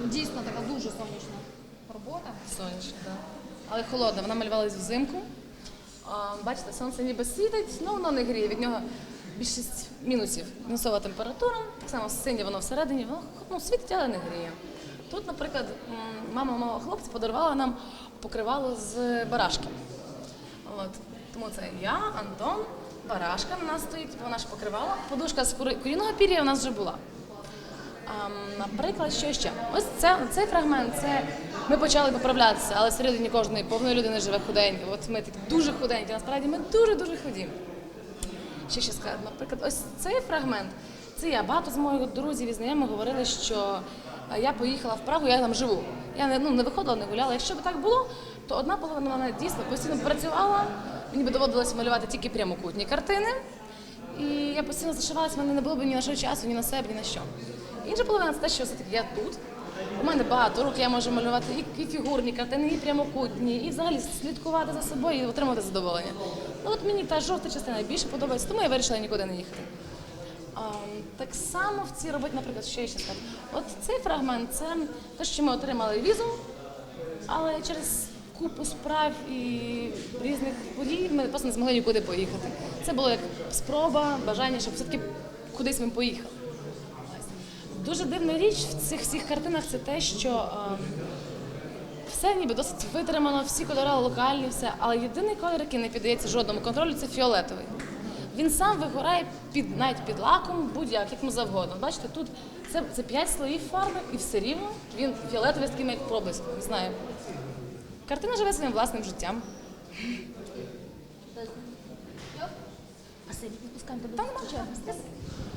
Ну, Дійсно така дуже сонячна робота. Сонячна, так. Але холодна, вона малювалась взимку. А, бачите, сонце ніби світить, але воно не гріє. Від нього більшість мінусів. Мінусова температура, так само синє воно всередині, воно ну, світить, але не гріє. Тут, наприклад, мама мого хлопця подарувала нам покривало з барашки. От. Тому це я, Антон, барашка на нас стоїть, вона ж покривала. Подушка з куріного пір'я у нас вже була. Наприклад, що ще? Ось це, цей фрагмент, це ми почали поправлятися, але всередині кожної повної людини живе худенька. От ми такі дуже худенькі, насправді ми дуже-дуже худі. Що ще сказати? Наприклад, ось цей фрагмент. Це я. Багато з моїх друзів і знайомих говорили, що е, я поїхала в Прагу, я там живу. Я не, ну, не виходила, не гуляла. Якщо б так було, то одна половина мене дійсно постійно працювала. Мені би доводилось малювати тільки прямокутні картини. Я постійно зашивалася, в мене не було б ні на що часу, ні на себе, ні на що. Інша половина це те, що все-таки я тут. У мене багато рук, я можу малювати і, і фігурні картини, і прямокутні, і взагалі слідкувати за собою і отримати задоволення. Ну от мені та жовта частина більше подобається, тому я вирішила нікуди не їхати. А, так само в цій роботі, наприклад, що я ще сказати. От цей фрагмент це те, що ми отримали візу, але через купу справ і різних подій ми просто не змогли нікуди поїхати. Це було як спроба, бажання, щоб все-таки кудись ми поїхали. Дуже дивна річ в цих всіх картинах це те, що е, все ніби досить витримано, всі кольори локальні, все. Але єдиний колір, який не піддається жодному контролю, це фіолетовий. Він сам вигорає під навіть під лаком, будь-як, як йому завгодно. Бачите, тут це, це 5 слоїв фарби, і все рівно він фіолетовий з таким як проблиск. Не знаю. Картина живе своїм власним життям. Спасибі, відпускаємо тебе.